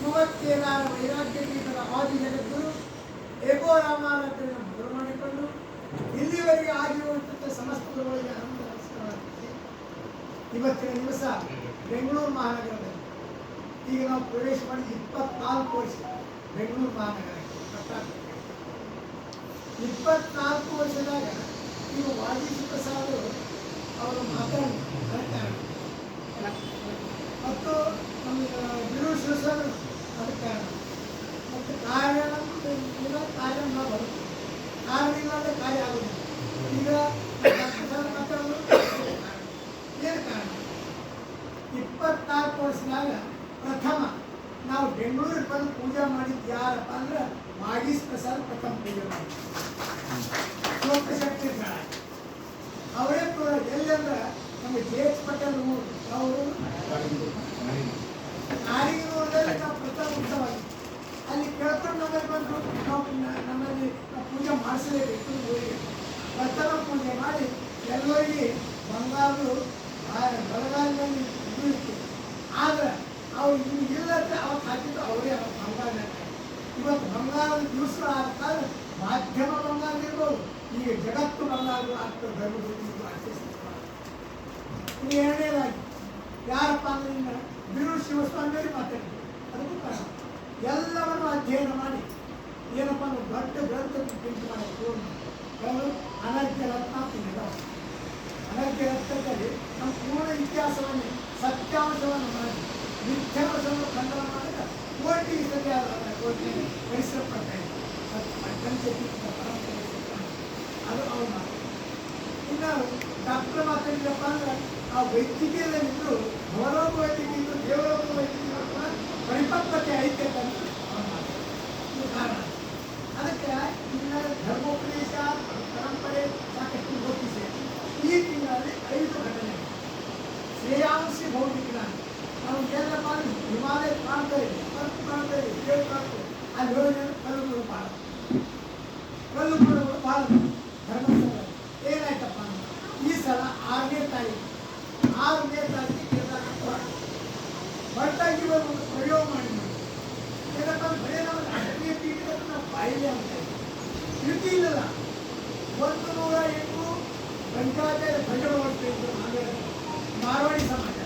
ಮೂವತ್ತೇಳರ ವೈರಾಗ್ಯ ಪೀಠದ ಆದಿ ಜಗದ್ಗುರು ಏಕೋ ರಾಮಾನಂದರನ್ನು ಮೊದಲು ಮಾಡಿಕೊಂಡು ಇಲ್ಲಿವರೆಗೆ ಆಗಿರುವಂತಹ ಸಮಸ್ತ ಗುರುಗಳಿಗೆ ಅನಂತ ನಮಸ್ಕಾರವಾಗ್ತದೆ ಇವತ್ತಿನ ದಿವಸ ಬೆಂಗಳೂರು ಮಹಾನಗರದಲ್ಲಿ ಈಗ ನಾವು ಪ್ರವೇಶ ಮಾಡಿ ಇಪ್ಪತ್ನಾಲ್ಕು ವರ್ಷ ಬೆಂಗಳೂರು ಪಟ್ಟಾಭಿಷೇಕ. ಇಪ್ಪತ್ನಾಲ್ಕು ವರ್ಷದಾಗ ಈಗ ವಾಜಿ ಪ್ರಸಾದ್ ಅವರು ಮಾತಾಡಿ ಹೇಳ್ತಾರೆ ಮತ್ತು ನಮ್ಮ ಬಿರು ಶಿವಸರ್ ಅದಕ್ಕೆ ಮತ್ತು ಕಾರ್ಯ ಇಲ್ಲ ಕಾರ್ಯ ನಾವು ಬರುತ್ತೆ ಕಾರಣ ಇಲ್ಲ ಅಂದರೆ ಕಾರ್ಯ ಆಗೋದಿಲ್ಲ. ಈಗ ಮಾತಾಡೋದು ಏನು ಕಾರಣ? ಇಪ್ಪತ್ನಾಲ್ಕು ವರ್ಷದಾಗ ಪ್ರಥಮ ನಾವು ಬೆಂಗಳೂರಿಗೆ ಬಂದು ಪೂಜೆ ಮಾಡಿದ್ದು ಯಾರಪ್ಪ ಅಂದ್ರೆ ಮಾಗೀಸ್ ಪ್ರಸಾದ್ ಪ್ರಥಮ ಪೂಜೆ ಮಾಡಿದ್ವಿ ಲೋಕಶಕ್ತಿ ಅವರೇ ಕೂಡ ಎಲ್ಲಂದ್ರೆ ನಮ್ಮ ಜೆ ಪಟೇಲ್ ಅವರು ನಾಡಿಗೂರಲ್ಲಿ ನಾವು ಪ್ರಥಮ ಅಲ್ಲಿ ಕೇಳ್ಕೊಂಡು ನಮ್ಮಲ್ಲಿ ಬಂದು ನಾವು ನಮ್ಮಲ್ಲಿ ಪೂಜೆ ಮಾಡಿಸಲೇಬೇಕು ಊರಿಗೆ ಪ್ರಥಮ ಪೂಜೆ ಮಾಡಿ ಎಲ್ಲರಿಗೆ ಬಂಗಾರು ಬಲಗಾಲದಲ್ಲಿ ಇದು ಇತ್ತು. ಆದ್ರೆ ಅವ್ರು ಇನ್ನು ಇಲ್ಲದ್ರೆ ಅವತ್ತು ಹಾಕಿದ್ದು ಅವರೇ ಅವ್ರ ಬಂಗಾರ ಇವತ್ತು ಬಂಗಾರದ ದಿವಸ ಆಗ್ತಾರೆ ಮಾಧ್ಯಮ ಬಂಗಾರ ಇರ್ಬೋದು. ಈಗ ಜಗತ್ತು ಬಂಗಾರ ಆಗ್ತದೆ ಧರ್ಮದಲ್ಲಿ ಇನ್ನು ಎರಡನೇದಾಗಿ ಯಾರಪ್ಪ ಅಂದ್ರೆ ಇನ್ನು ಬಿರು ಶಿವಸ್ವಾಮಿಯವರು ಮಾತಾಡಿದ್ರು. ಅದಕ್ಕೂ ಕಾರಣ, ಎಲ್ಲವನ್ನು ಅಧ್ಯಯನ ಮಾಡಿ, ಏನಪ್ಪ ಅಂದ್ರೆ ದೊಡ್ಡ ಗ್ರಂಥ ಪ್ರಿಂಟ್ ಮಾಡಬೇಕು ಅನರ್ಘ್ಯ ರತ್ನ ಅನರ್ಘ್ಯ ರತ್ನದಲ್ಲಿ ನಮ್ಮ ಪೂರ್ಣ ಇತಿಹಾಸವನ್ನು ಸತ್ಯಾಂಶವನ್ನು ಮಾಡಿ ನಿತ್ಯಾಂಶವನ್ನು ಖಂಡನ ಮಾಡಿದ ಕೋಟಿ ಸರಿಯಾದ ಕೋಟಿ ಪರಿಸರ ಪಡ್ತಾ ಅದು ಅವ್ರು ಮಾತು ಇನ್ನು ಡಾಕ್ಟರ್ ಮಾತಾಡಿದಪ್ಪ ಅಂದ್ರೆ ಆ ವೈದ್ಯಕೀಯದಲ್ಲಿದ್ದು ಭವರೋಗ ವೈದ್ಯಕೀಯ ದೇವರೋಗ ವೈದ್ಯಕೀಯ ಕೂಡ ಪರಿಪಕ್ವತೆ ಐತೆ ಅಂತ ಅವ್ರು ಮಾತಾಡ್ತಾರೆ. ಇದು ಕಾರಣ ಅದಕ್ಕೆ ಇನ್ನ ಧರ್ಮೋಪದೇಶ ಪರಂಪರೆ ಸಾಕಷ್ಟು ಗೊತ್ತಿದೆ ಈ ತಿಂಗಳಲ್ಲಿ ಐದು ಘಟನೆ ಶ್ರೇಯಾಂಸಿ ಭೌತಿಕ ನಾವು ಎಲ್ಲಪ್ಪ ಅಂದ್ರೆ ಹಿಮಾಲಯ ಕಾಣ್ತಾ ಇದೆ ಕಲ್ಲು ಕಾಣ್ತಾ ಇದೆ ದೇವ್ ಕಾಣ್ತಾ ಇದೆ ಅಲ್ಲಿ ಹೋಗಿ ಕಲ್ಲುಗಳು ಭಾಳ ಕಲ್ಲು ಬಿಡುವುದು ಭಾಳ ಧರ್ಮಸ್ಥಳ ಏನಾಯ್ತಪ್ಪ ಅಂದ್ರೆ ಈ ಸಲ ಆರನೇ ತಾರೀಕು ಆರನೇ ತಾರೀಕು ಕೇದಾರನಾಥ ಬಟ್ಟಾಗಿ ಒಂದು ಪ್ರಯೋಗ ಮಾಡಿ. ಏನಪ್ಪ ಬರೀ ಬಾಯಿಲೆ ಅಂತ ಯುತಿ ಇಲ್ಲಲ್ಲ ಒಂದು ನೂರ ಎಂಟು ಗಂಟಾಚಾರ್ಯ ಮಾಡ್ತಿದ್ರು ಆಮೇಲೆ ಮಾರವಾಡಿ ಸಮಾಜ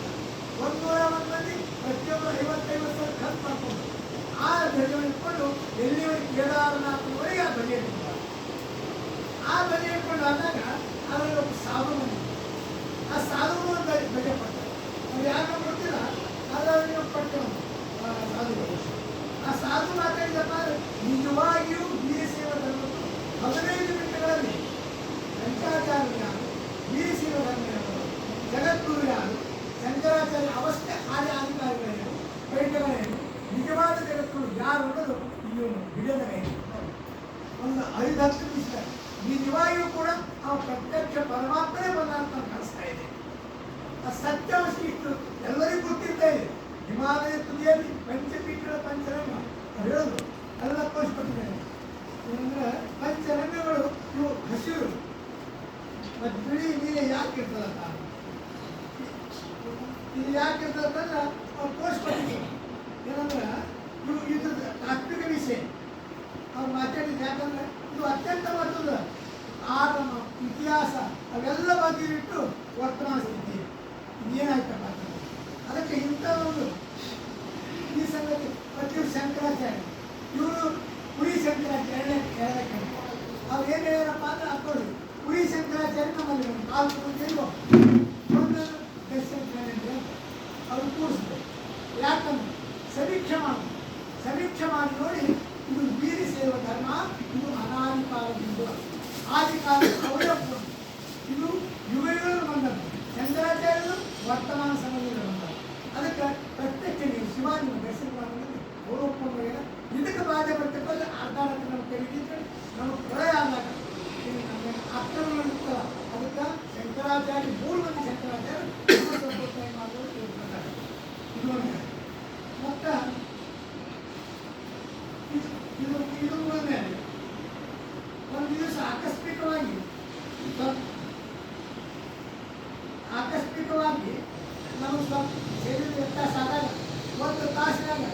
ಒಂದು ನೂರ ಒಂದು ಮಂದಿ ಪ್ರತಿಯೊಬ್ಬರು ಐವತ್ತೈವತ್ತು ಸಾವಿರ ಖರ್ಚು ಮಾಡ್ಕೊಂಡು ಆ ಭಜನೆ ಇಟ್ಕೊಂಡು ಎಲ್ಲಿವರೆಗೆ ಕೇದಾರನಾಥನವರೆಗೆ ಆ ಭಜನೆ ಇಟ್ಕೊಂಡು ಆ ಭಜನೆ ಇಟ್ಕೊಂಡು ಆದಾಗ ಅದರಲ್ಲಿ ಒಬ್ಬ ಸಾಧು ಬಂದ ಆ ಸಾಧು ಭಜನೆ ಪಡ್ತಾರೆ ಅವ್ರು ಯಾಕೆ ಗೊತ್ತಿಲ್ಲ ಅದರಲ್ಲಿ ಪಟ್ಟು ಸಾಧುಗಳು ಆ ಸಾಧು ಮಾತಾಡಿದಪ್ಪ ನಿಜವಾಗಿಯೂ ನಿಜವಾಗಿಯೂ ವೀರಶೈವ ಧರ್ಮದ್ದು ಹದಿನೈದು ನಿಮಿಷಗಳಲ್ಲಿ ಶಂಕರಾಚಾರ್ಯ ಯಾರು ವೀರಶೈವ ಧರ್ಮ ಯಾರು ಜಗದ್ಗುರು ಯಾರು, ಶಂಕರಾಚಾರ್ಯ ಅವಸ್ಥೆ ಆದಿ ಅಧಿಕಾರಿಗಳೇನು ಪೈಠಗಳೇನು ನಿಜವಾದ ಜಗದ್ಗುರು ಯಾರು ಅನ್ನೋದು ಇವನು ಹಿಡಿಯದ ಒಂದು ಐದು ಹತ್ತು ನಿಮಿಷ. ನಿಜವಾಗಿಯೂ ಕೂಡ ಆ ಪ್ರತ್ಯಕ್ಷ ಪರಮಾತ್ಮನೇ ಬಂದ ಅಂತ ಕಾಣಿಸ್ತಾ ಇದೆ. ಆ ಸತ್ಯಾಂಶ ಇತ್ತು ಎಲ್ಲರಿಗೂ ಗೊತ್ತಿರ್ತಾ ಇದೆ. ಹಿಮಾಲಯ ತುದಿಯಲ್ಲಿ ಪಂಚಪೀಠದ ಅವ್ರು ಹೇಳೋದು ಎಲ್ಲ ತೋರಿಸ್ಕೊಟ್ಟಿದ್ದಾರೆ. ಅಂದ್ರೆ ಪಂಚರಂಗಗಳು ಇವು ಹಸಿರು. ಮತ್ತು ಬಿಳಿ ನೀರು ಯಾಕೆ ಇರ್ತದಲ್ಲ ಇದು ಯಾಕೆ ಇರ್ತದಂದ್ರೆ ಅವ್ರು ತೋರಿಸ್ಕೊಟ್ಟಿದ್ದಾರೆ. ಏನಂದ್ರೆ ಇವು ಇದು ತಾತ್ವಿಕ ವಿಷಯ. ಅವ್ರು ಮಾತಾಡಿದ್ದು ಯಾಕಂದ್ರೆ ಇದು ಅತ್ಯಂತ ಮಹತ್ವದ ಆಗಮ ಇತಿಹಾಸ, ಅವೆಲ್ಲ ಇಟ್ಟು ವರ್ತಮಾನ ಸ್ಥಿತಿ. ಇದೇನಾಯ್ತಪ್ಪ. ಅದಕ್ಕೆ ಇಂಥ ಒಂದು ಈ ಸಂಗತಿ, ಪ್ರತಿ ಶಂಕರಾಚಾರ್ಯ. ಇವರು ಪುರಿ ಶಂಕರಾಚಾರ್ಯ ಹೇಳಕ್ಕೆ ಅವ್ರು ಏನು ಹೇಳ್ಯಾರಪ್ಪ ಅಂದ್ರೆ ಹಾಕೊಳ್ಳಿ. ಪುರಿ ಶಂಕರಾಚಾರ್ಯ ನಮ್ಮಲ್ಲಿ ಒಂದು ನಾಲ್ಕು ಮಂದಿ ಒಂದು ದರ್ಶನ ಅವ್ರು ಕೂರಿಸಿದ್ರು ಯಾಕಂದ್ರೆ ಸಮೀಕ್ಷೆ ಮಾಡಿ ಸಮೀಕ್ಷೆ ಮಾಡಿ ನೋಡಿ ಇದು ಬೀರಿ ಸೇವ ಧರ್ಮ, ಇದು ಅನಾದಿ ಕಾಲದಿಂದ ಆದಿ ಕಾಲದ ಇದು ಯುವ ಬಂದದ್ದು ಶಂಕರಾಚಾರ್ಯರು ವರ್ತಮಾನ ಸಮಯದಲ್ಲಿ ಬಂದದ್ದು ಅದಕ್ಕೆ ಪ್ರತ್ಯಕ್ಷ ನೀವು ಶಿವಾಜಿ ದರ್ಶನ ಮಾಡಿದ್ರೆ ಅವರು ಒಪ್ಕೊಂಡು ಹೋಗ್ಯಾರ. ಇದಕ್ಕೆ ಬಾಧೆ ಬರ್ತಕ್ಕಂಥ ಅರ್ಧ ಅರ್ಧ ನಮ್ಮ ಕೈಗಿದ್ರೆ ನಮಗೆ ಪ್ರಳಯ ಆದಾಗ ಇದು ನಮಗೆ ಆಕ್ರಮಣ ಇರ್ತಲ್ಲ ಅದಕ್ಕೆ ಶಂಕರಾಚಾರ್ಯ ಮೂರು ಮಂದಿ ಶಂಕರಾಚಾರ್ಯ ನಮ್ಮ ಸಂಪ್ರದಾಯ ಮಾಡೋದು ಇವ್ರ ಪ್ರಕಾರ. ಇದು ಒಂದು ಮತ್ತೆ ಇದು ಇದು ಇದು ಮುಗಿದ್ಮೇಲೆ ಒಂದು ದಿವಸ ಆಕಸ್ಮಿಕವಾಗಿ ಸ್ವಲ್ಪ ಆಕಸ್ಮಿಕವಾಗಿ ನಮಗೆ ಸ್ವಲ್ಪ ಶರೀರ ವ್ಯತ್ಯಾಸ ಆದಾಗ ಒಂದು ತಾಸಿನಾಗ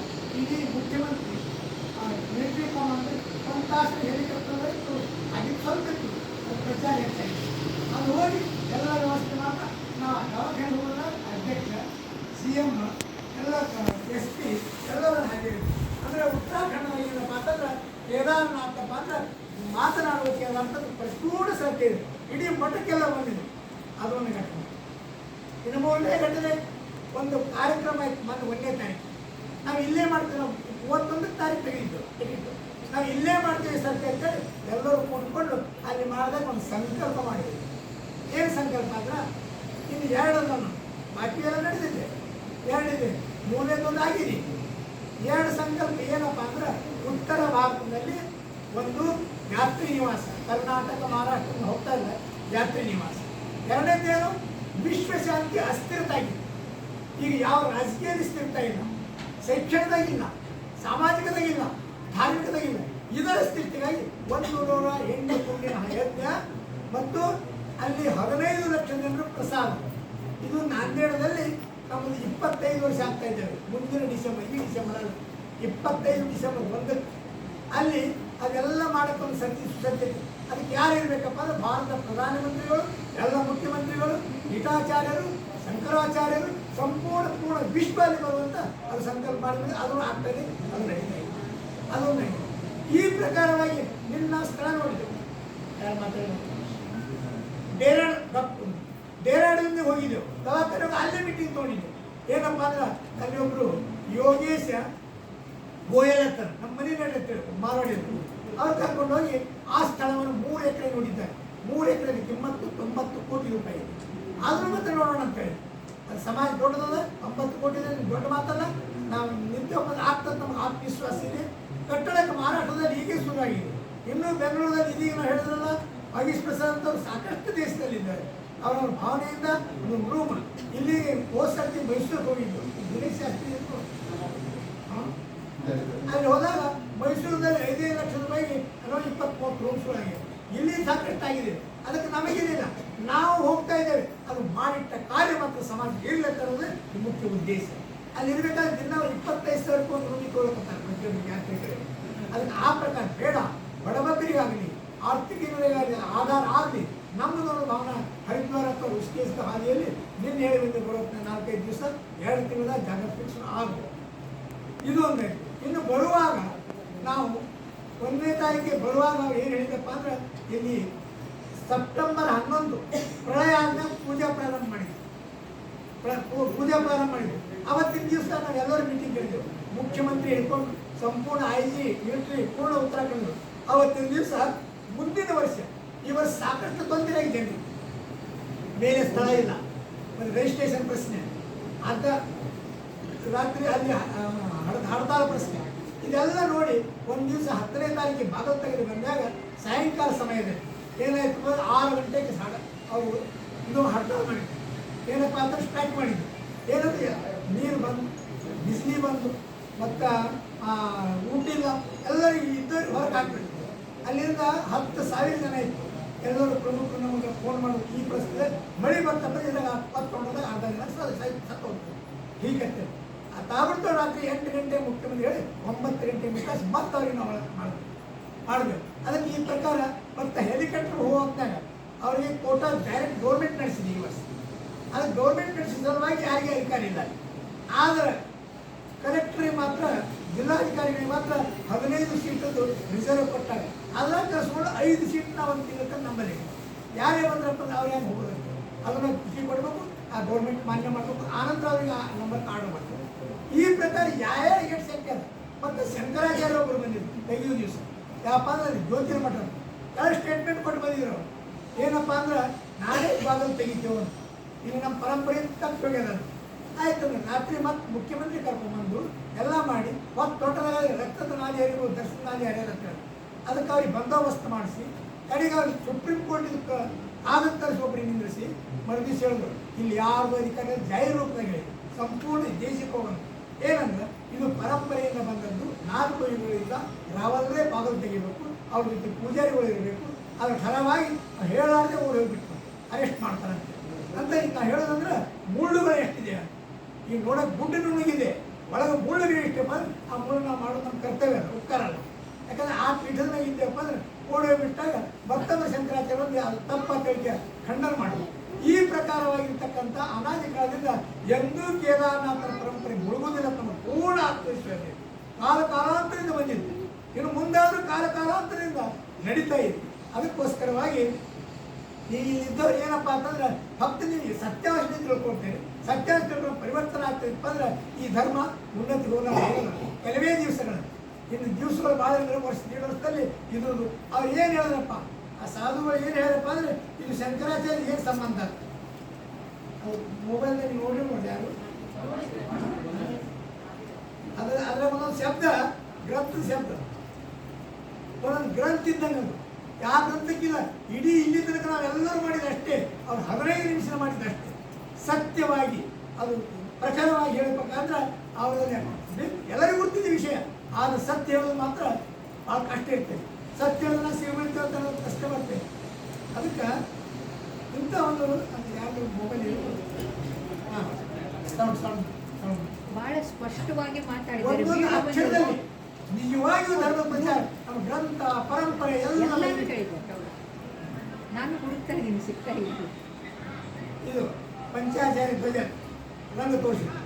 ಆಕಾಶ ಹೆಲಿಕಾಪ್ಟರ್ ಇತ್ತು ಅದಕ್ಕೆ ಸ್ವಲ್ಪ ಇತ್ತು ಅದು ಪ್ರಚಾರ ಹೆಚ್ಚಾಗಿದೆ ಅದು ಹೋಗಿ ಎಲ್ಲ ವ್ಯವಸ್ಥೆ ಮಾತ್ರ. ನಾವು ದವಾಖಾನೆ ಅಧ್ಯಕ್ಷ ಸಿ ಎಂ ಎಲ್ಲ ಎಸ್ ಪಿ ಎಲ್ಲರೂ ಹಾಗೆ. ಅಂದರೆ ಉತ್ತರಾಖಂಡ ಏನಪ್ಪ ಅಂತಂದ್ರೆ ಕೇದಾರನಾಥಪ್ಪ ಅಂದ್ರೆ ಮಾತನಾಡೋಕೆ ಅಂತಂದು ಪ್ರಚೂಡ ಸತ್ಯ ಇದೆ. ಇಡೀ ಮಠಕ್ಕೆಲ್ಲ ಬಂದಿದೆ. ಅದೊಂದು ಘಟನೆ. ಇನ್ನು ಮೂರನೇ ಘಟನೆ, ಒಂದು ಕಾರ್ಯಕ್ರಮ ಆಯ್ತು ಮೊನ್ನೆ ಒಂದನೇ ತಾರೀಕು. ನಾವು ಇಲ್ಲೇ ಮಾಡ್ತೀವಿ, ನಾವು ಮೂವತ್ತೊಂದು ತಾರೀಕು ತೆಗೆದಿದ್ದು ತೆಗೆದಿದ್ದು ನಾವು ಇಲ್ಲೇ ಮಾಡ್ತೀವಿ ಸತ್ಯ ಅಂತೇಳಿ ಎಲ್ಲರೂ ಕೂತ್ಕೊಂಡು ಅಲ್ಲಿ ಮಾಡಿದಾಗ ಒಂದು ಸಂಕಲ್ಪ ಮಾಡಿದ್ವಿ ಏನು ಸಂಕಲ್ಪ ಅಂದ್ರೆ, ಇನ್ನು ಎರಡು ನಾನು ಬಾಕಿ ಎಲ್ಲ ನಡೆದಿದೆ. ಎರಡಿದೆ, ಮೂರನೇದೊಂದು ಆಗಿದೆ ಎರಡು ಸಂಕಲ್ಪ ಏನಪ್ಪ ಅಂದ್ರೆ, ಉತ್ತರ ಭಾರತದಲ್ಲಿ ಒಂದು ಯಾತ್ರಿ ನಿವಾಸ, ಕರ್ನಾಟಕ ಮಹಾರಾಷ್ಟ್ರ ಹೋಗ್ತಾ ಇಲ್ಲ ಯಾತ್ರಿ ನಿವಾಸ. ಎರಡನೇದೇನು ವಿಶ್ವಶಾಂತಿ ಅಸ್ಥಿರತೆ ಆಗಿದೆ. ಈಗ ಯಾವ ರಾಜಕೀಯ ಸ್ಥಿರತೆ ಇಲ್ಲ, ಶೈಕ್ಷಣಿಕದಾಗಿಲ್ಲ, ಸಾಮಾಜಿಕದಾಗಿಲ್ಲ, ಧಾರ್ಮಿಕದಾಗಿಲ್ಲ, ಇದರ ಸ್ಥಿತಿಗಾಗಿ ಒಂದು ನೂರ ಎಂಟು ಯಜ್ಞ ಮತ್ತು ಅಲ್ಲಿ ಹದಿನೈದು ಲಕ್ಷ ಜನರು ಪ್ರಸಾದ ಇದು ನಾಂದೇಡದಲ್ಲಿ ನಮ್ಮದು ಇಪ್ಪತ್ತೈದು ವರ್ಷ ಆಗ್ತಾ ಇದ್ದೇವೆ. ಮುಂದಿನ ಡಿಸೆಂಬರ್, ಈ ಡಿಸೆಂಬರ್ ಇಪ್ಪತ್ತೈದು ಡಿಸೆಂಬರ್ ಒಂದಕ್ಕೆ ಅಲ್ಲಿ ಅದೆಲ್ಲ ಮಾಡೋಕ್ಕೊಂದು ಒಂದು ಸುಸಜ್ಜತೆ ಅದಕ್ಕೆ ಯಾರು ಇರಬೇಕಪ್ಪ ಅಂದರೆ ಭಾರತ ಪ್ರಧಾನಮಂತ್ರಿಗಳು, ಎಲ್ಲ ಮುಖ್ಯಮಂತ್ರಿಗಳು ಗೀತಾಚಾರ್ಯರು ಶಂಕರಾಚಾರ್ಯರು, ಸಂಪೂರ್ಣ ಪೂರ್ಣ ವಿಶ್ವದಲ್ಲಿ ಬರುವಂಥ ಅದು ಸಂಕಲ್ಪ ಮಾಡಿದ್ರೆ ಅದು ಆಗ್ತದೆ ಅದು ನಡೀತಾ ಇದೆ. ಅದು ನಡೀತಾ ಇದೆ. ಈ ಪ್ರಕಾರವಾಗಿ ನಿನ್ನ ಸ್ಥಳ ನೋಡಿದ್ದೇವೆ ಯಾರು ಮಾತಾಡೋದು ಡೇರಾಡ್ ಡೇರಾಡಲ್ಲಿ ಹೋಗಿದ್ದೆವು ದವಾಖಾನೆ ಅಲ್ಲೇ ಮೀಟಿಂಗ್ ತೊಗೊಂಡಿದ್ದೆವು ಏನಪ್ಪ ಅಂದ್ರೆ, ಅಲ್ಲಿ ಒಬ್ರು ಯೋಗೇಶ ಗೋಯಲ್ ಅಂತ ನಮ್ಮ ಮನೆ ನಡೆಯುತ್ತೆ ಮಾರವಾಡಿ ಅವ್ರು ಕರ್ಕೊಂಡು ಹೋಗಿ ಆ ಸ್ಥಳವನ್ನು ಮೂರು ಎಕರೆ ನೋಡಿದ್ದಾರೆ. ಮೂರು ಎಕರೆ ಕಿಮ್ಮತ್ತು ತೊಂಬತ್ತು ಕೋಟಿ ರೂಪಾಯಿ ಆದ್ರೂ ಮತ್ತೆ ನೋಡೋಣ ಅಂತ ಹೇಳಿ. ಅದು ಸಮಾಜ ದೊಡ್ಡದಲ್ಲ ಒಂಬತ್ತು ಕೋಟಿ ದೊಡ್ಡ ಮಾತಲ್ಲ. ನಾವು ಒಬ್ಬರು ಆಗ್ತದೆ ನಮ್ಗೆ ಆತ್ಮವಿಶ್ವಾಸ ಇದೆ. ಕಟ್ಟಡಕ್ಕೆ ಮಾರಾಟದಲ್ಲಿ ಹೀಗೆ ಶುರುವಾಗಿದೆ ಇನ್ನು ಬೆಂಗಳೂರಲ್ಲಿ ಇದೀಗ ನಾವು ಹೇಳಿದ್ರಲ್ಲ ವಾಗೀಶ್ ಪ್ರಸಾದ್ ಅವರು ಸಾಕಷ್ಟು ದೇಶದಲ್ಲಿದ್ದಾರೆ. ಅವರ ಭಾವನೆಯಿಂದ ಒಂದು ರೂಮ್ ಇಲ್ಲಿ ಹೋದ ಸರ್ತಿ ಮೈಸೂರಿಗೆ ಹೋಗಿದ್ದು. ದಿನೇಶ್ ಶಾಸ್ತ್ರಿ? ಅಲ್ಲಿ ಹೋದಾಗ ಮೈಸೂರಿನಲ್ಲಿ ಐದೈದು ಲಕ್ಷ ರೂಪಾಯಿ ಏನೋ ಇಪ್ಪತ್ತು ಮೂವತ್ತು ಆಗಿದೆ ಇಲ್ಲಿ ಸಾಕಷ್ಟು ಆಗಿದೆ. ಅದಕ್ಕೆ ನಮಗೇನಿಲ್ಲ ನಾವು ಹೋಗ್ತಾ ಇದ್ದೇವೆ. ಅದು ಮಾಡಿಟ್ಟ ಕಾರ್ಯ ಮಾತ್ರ ಸಮಾಜ ಇಲ್ಲ ತರೋದು ಈ ಮುಖ್ಯ ಉದ್ದೇಶ. ಅಲ್ಲಿ ಇರ್ಬೇಕಾದ್ರೆ ದಿನ ಇಪ್ಪತ್ತೈದು ರೂಪಾಯಿ ಒಂದು ರೂಮಿಗೆ ಯಾತ್ರಿಕರಿಗೆ ಅದಕ್ಕೆ ಆ ಪ್ರಕಾರ ಬೇಡ. ಬಡಬಗ್ಗರಿಗಾಗಲಿ ಆರ್ಥಿಕ ಆಧಾರ ಆಗಲಿ, ನಮ್ಮದೊಂದು ಭಾವನ ಹರಿದ್ವಾರ ಅಥವಾ ಋಷಿಕೇಶ ಹಾದಿಯಲ್ಲಿ ನಿನ್ನೆ ಹೇಳಿದ ಬರುತ್ತೆ ನಾಲ್ಕೈದು ದಿವಸ, ಎರಡು ತಿಂಗಳ ಜಾಗೃತಿ ಆಗಬಹುದು ಇದೊಂದೇ. ಇನ್ನು ಬರುವಾಗ ನಾವು ಒಂದನೇ ತಾರೀಕಿಗೆ ಬರುವಾಗ ನಾವು ಏನು ಹೇಳಿದಪ್ಪ ಅಂದ್ರೆ, ಇಲ್ಲಿ ಸೆಪ್ಟೆಂಬರ್ ಹನ್ನೊಂದು ಪ್ರಳಯ ಆದ್ಮೇಲೆ ಪೂಜಾ ಪ್ರಾರಂಭ ಮಾಡಿದ್ವಿ. ಪೂಜಾ ಪ್ರಾರಂಭ ಮಾಡಿದ್ವಿ. ಅವತ್ತಿನ ದಿವಸ ನಾವು ಎಲ್ಲರೂ ಮೀಟಿಂಗ್ ಕರೆದೆವು ಮುಖ್ಯಮಂತ್ರಿ ಹಿಡ್ಕೊಂಡು ಸಂಪೂರ್ಣ ಐ ಜಿ ಮಿಲಿಟರಿ ಪೂರ್ಣ ಉತ್ತರಾಖಂಡ ಅವತ್ತಿನ ದಿವಸ ಮುಂದಿನ ವರ್ಷ, ಈ ಸಾಕಷ್ಟು ತೊಂದರೆ ಆಗಿದೆ. ಬೇರೆ ಸ್ಥಳ ಇಲ್ಲ. ಒಂದು ರಿಜಿಸ್ಟ್ರೇಷನ್ ಪ್ರಶ್ನೆ. ಅರ್ಧ ರಾತ್ರಿ ಅಲ್ಲಿ ಹಡ್ತಾಳ ಹಡ- ಪ್ರಶ್ನೆ. ಇದೆಲ್ಲ ನೋಡಿ ಒಂದು ದಿವಸ ಹತ್ತನೇ ತಾರೀಕಿಗೆ ಭಾಗವತ್ ತೆಗೆದು ಬಂದಾಗ ಸಾಯಂಕಾಲ ಸಮಯದಲ್ಲಿ ಏನಾಯ್ತು ಆರು ಗಂಟೆಗೆ ಸಾಡ ಅವರು ಇನ್ನೂ ಹಡ್ತಾಳ ಮಾಡಿದ್ರು. ಏನಪ್ಪ ಅಂದ್ರೆ ಸ್ಟ್ರೈಕ್ ಮಾಡಿದ್ರು. ಏನಂದ್ರೆ, ನೀರು ಬಂದು, ಬಿಸಿಲಿ ಬಂದು, ಮತ್ತು ಊಟ ಇಲ್ಲ, ಎಲ್ಲರಿಗೂ ಇದ್ದವ್ರಿಗೆ ಹೊರಗೆ ಹಾಕ್ಬಿಟ್ಟು ಅಲ್ಲಿಂದ ಹತ್ತು ಸಾವಿರ ಜನ ಇತ್ತು. ಎಲ್ಲರೂ ಪ್ರಮುಖರು ನಮಗೆ ಫೋನ್ ಮಾಡೋದು ಈ ಪ್ರಶ್ನೆ ಮಳೆ ಬರ್ತಪ್ಪ ಇದ್ರಾಗ ಹತ್ತೊಂಡದಾಗ ಅರ್ಧ ಜನ ಸತ್ತು ಹೋಗ್ತದೆ ಹೀಗತ್ತೆ ಅದಾಗ್ಬಿಡ್ತು ರಾತ್ರಿ ಎಂಟು ಗಂಟೆ ಮುಖ್ಯಮಂತ್ರಿ ಹೇಳಿ, ಒಂಬತ್ತು ಗಂಟೆ ಮುಖಾಸ್ ಮತ್ತೆ ಅವ್ರಿಗೆ ನಾವು ಮಾಡಬೇಕು. ಮಾಡಬೇಕು. ಅದಕ್ಕೆ ಈ ಪ್ರಕಾರ ಮತ್ತೆ ಹೆಲಿಕಾಪ್ಟರ್ ಹೋಗ್ತಾಗ ಅವರಿಗೆ ಕೋಟಾ ಡೈರೆಕ್ಟ್ ಗೌರ್ಮೆಂಟ್ ನಡೆಸಿದೆ ಈ ವರ್ಷ. ಅದಕ್ಕೆ ಗೌರ್ಮೆಂಟ್ ನಡೆಸಿದ ಸಲುವಾಗಿ ಯಾರಿಗೆ ಅಧಿಕಾರ ಇಲ್ಲ. ಆದರೆ ಕಲೆಕ್ಟರಿಗೆ ಮಾತ್ರ, ಜಿಲ್ಲಾಧಿಕಾರಿಗಳಿಗೆ ಮಾತ್ರ ಹದಿನೈದು ಸೀಟದ್ದು ರಿಸರ್ವ್ ಕೊಟ್ಟಾಗ ಅದನ್ನ ಕರೆಸ್ಕೊಂಡು ಐದು ಸೀಟ್ ನಾವು ಒಂದು ತಿಂಗಳ ನಂಬಲ್ಲಿ ಯಾರೇ ಬಂದ್ರಪ್ಪ ಅವ್ರು ಹೆಂಗೆ ಹೋಗೋದು? ಅದನ್ನ ಖುಷಿ ಕೊಡಬೇಕು ಆ ಗೌರ್ಮೆಂಟ್ ಮಾನ್ಯ ಮಾಡಬೇಕು, ಆನಂತರ ಅವ್ರಿಗೆ ಆ ನಂಬರ್ ಆರ್ಡರ್ ಮಾಡಬೇಕು. ಈ ಪ್ರಕಾರ ಯಾರ್ಯಾರ ಸಂಖ್ಯೆ ಅದ ಮತ್ತು ಶಂಕರಾಚಾರ್ಯ ಒಬ್ಬರು ಬಂದಿದ್ರು ತೆಗೆಯುವ ದಿವಸ. ಯಾವಪ್ಪ ಅಂದ್ರೆ ಜ್ಯೋತಿರ್ಮಠ ಯಾರು ಸ್ಟೇಟ್ಮೆಂಟ್ ಕೊಟ್ಟು ಬಂದಿದ್ರು. ಏನಪ್ಪ ಅಂದ್ರೆ ನಾಳೆ ಭಾಗದಲ್ಲಿ ತೆಗಿತೇವೆ ಇಲ್ಲಿ ನಮ್ಮ ಪರಂಪರೆ ತಪ್ಪು ಹೋಗ್ಯದ ಅದು. ಆಯ್ತು ರಾತ್ರಿ ಮತ್ತೆ ಮುಖ್ಯಮಂತ್ರಿ ಕರ್ಕೊಂಡ್ಬಂದು ಎಲ್ಲ ಮಾಡಿ ಮತ್ತು ದೊಡ್ಡದಾಗ ರಕ್ತದ ನಾಲಿ ಹರಿವು ದರ್ಶನ ನಾಲಿ ಹೇಳಿ. ಅದಕ್ಕೆ ಅವ್ರಿಗೆ ಬಂದೋಬಸ್ತ್ ಮಾಡಿಸಿ, ಕಡೆಗೆ ಅವ್ರಿಗೆ ಸುಪ್ರೀಂ ಕೋರ್ಟ್ ಇದಕ್ಕೆ ಆದಂತ ಒಬ್ಬರಿಗೆ ನಿಂದ್ರಿಸಿ ಮರುಗಿಸಿ ಹೇಳಿದ್ರು, ಇಲ್ಲಿ ಯಾರು ಅಧಿಕಾರಿ ಜಾಹೀರು ರೂಪದಾಗ ಹೇಳಿ. ಸಂಪೂರ್ಣ ದೇಶಕ್ಕೆ ಹೋಗೋದು ಏನಂದ್ರೆ, ಇದು ಪರಂಪರೆಯಿಂದ ಬಂದದ್ದು ನಾಲ್ಕು ಯುಗಗಳಿಂದ ರಾವಲ್ಲೇ ಬಾಗಿಲು ತೆಗಿಬೇಕು, ಅವ್ರ ಜೊತೆ ಪೂಜಾರಿಗಳು ಇರಬೇಕು ಅದ್ರ ಫಲವಾಗಿ ಹೇಳಾರ್ದೆ ಊರು ಹೋಗ್ಬಿಟ್ಟು ಅರೆಸ್ಟ್ ಮಾಡ್ತಾರಂತೆ. ಅಂತ ಈಗ ನಾ ಹೇಳೋದಂದ್ರೆ, ಮುಳ್ಳುಗಳು ಎಷ್ಟಿದೆ ಈಗ ನೋಡೋಕೆ ಗುಡ್ಡ ನುಣಗಿದೆ ಒಳಗೆ ಇಷ್ಟೆ ಬಂದು ಆ ಮುಳ್ಳು ನಾವು ಮಾಡೋದು ನಮ್ಮ ಕರ್ತವ್ಯ ಉಪಕಾರ ಯಾಕಂದ್ರೆ ಆ ಪೀಠದ ಮ್ಯಾಗ ಇದ್ದೆವಪ್ಪ ಅಂದ್ರೆ ಓಡೋಗಿ ಬಿಟ್ಟಾಗ ಭಕ್ತವ ಶಂಕರಾಚಾರ್ಯ ಅದು ತಪ್ಪ ಕೈಗೆ ಖಂಡನ ಮಾಡೋದು ಈ ಪ್ರಕಾರವಾಗಿರ್ತಕ್ಕಂಥ ಅನಾದಿ ಕಾಲದಿಂದ ಎಂದೂ ಕೇದಾರನಾಥನ ಪರಂಪರೆ ಮುಳುಗುವುದಿಲ್ಲ ತಮ್ಮ ಪೂರ್ಣ ಆತ್ಮವಿಶ್ವಾಸ. ಕಾಲ ಕಾಲಾಂತರದಿಂದ ಬಂದಿದ್ದು ಇನ್ನು ಮುಂದಾದ್ರೂ ಕಾಲ ಕಾಲಾಂತರದಿಂದ ನಡೀತಾ ಇದೆ. ಅದಕ್ಕೋಸ್ಕರವಾಗಿ ನೀವು ಇದ್ದವ್ರು ಏನಪ್ಪ ಅಂತಂದ್ರೆ ಭಕ್ತ ನಿಮಗೆ ಸತ್ಯಾವಶ್ಯ ತಿಳ್ಕೊಳ್ತೇನೆ. ತಿಳ್ಕೊಂಡು ಪರಿವರ್ತನೆ ಆಗ್ತೈತಪ್ಪ ಅಂದ್ರೆ ಈ ಧರ್ಮ ಉನ್ನತಿ ಹೋಗಲ್ಲ ಕೆಲವೇ ದಿವಸಗಳು ಇನ್ನು ದಿವಸಗಳು ಭಾಳ ವರ್ಷ, ಎರಡು ವರ್ಷದಲ್ಲಿ ಅವ್ರು ಏನು ಹೇಳಿದ್ರಪ್ಪ ಆ ಸಾಧುಗಳು ಏನು ಹೇಳಿದ್ರಪ್ಪ ಅಂದ್ರೆ, ಇದು ಶಂಕರಾಚಾರ್ಯ ಏನು ಸಂಬಂಧ? ಮೊಬೈಲ್ನಲ್ಲಿ ನೋಡಿ ನೋಡಿ ಯಾರು? ಅದ್ರ, ಅದರ ಒಂದೊಂದು ಶಬ್ದ ಗ್ರಂಥ ಶಬ್ದ. ಒಂದೊಂದು ಗ್ರಂಥ ಇದ್ದಂಗೆ ಯಾವ ಗ್ರಂಥಕ್ಕಿಲ್ಲ, ಇಡೀ ಇಲ್ಲಿ ತನಕ ನಾವೆಲ್ಲರೂ ಮಾಡಿದಷ್ಟೇ ಅವ್ರು ಹದಿನೈದು ನಿಮಿಷ ಮಾಡಿದ ಅಷ್ಟೇ. ಸತ್ಯವಾಗಿ ಅದು ಪ್ರಖರವಾಗಿ ಹೇಳಬೇಕಂದ್ರೆ ಅವರಲ್ಲಿ ಎಲ್ಲರಿಗೂ ಗೊತ್ತಿದ್ದ ವಿಷಯ. ಆದ್ರೆ ಸತ್ಯ ಹೇಳೋದು ಮಾತ್ರ ಭಾಳ ಕಷ್ಟ ಇರ್ತದೆ. ಸತ್ಯ ಹೇಳೋದನ್ನ ಸೇವೆ ಅಂತ ಅನ್ನೋದು ಕಷ್ಟ ಬರ್ತದೆ ಅದಕ್ಕೆ ಇಂಥ ಒಂದು ಯಾರು ಮೊಬೈಲ್ ಹಾಂ ಸೌಂಡ್ ಸೌಂಡ್ ಸೌಂಡ್. ಬಹಳ ಸ್ಪಷ್ಟವಾಗಿ ಮಾತಾಡಿದ್ದಾರೆ. ಅಕ್ಷರದಲ್ಲಿ. ನಿಜವಾಗಿಯೂ ಧರ್ಮ ಪ್ರಚಾರ ನಮ್ಮ ಗ್ರಂಥ ಪರಂಪರೆ ಎಲ್ಲ. ನಾನು ಹುಡುಕ್ತಾ ಇದ್ದೀನಿ ಸಿಗ್ತಾ ಇದ್ದೀನಿ ಇದು ಪಂಚಾಚಾರ್ಯ ಧ್ವಜ ರಂಗ ತೋರಿಸಿ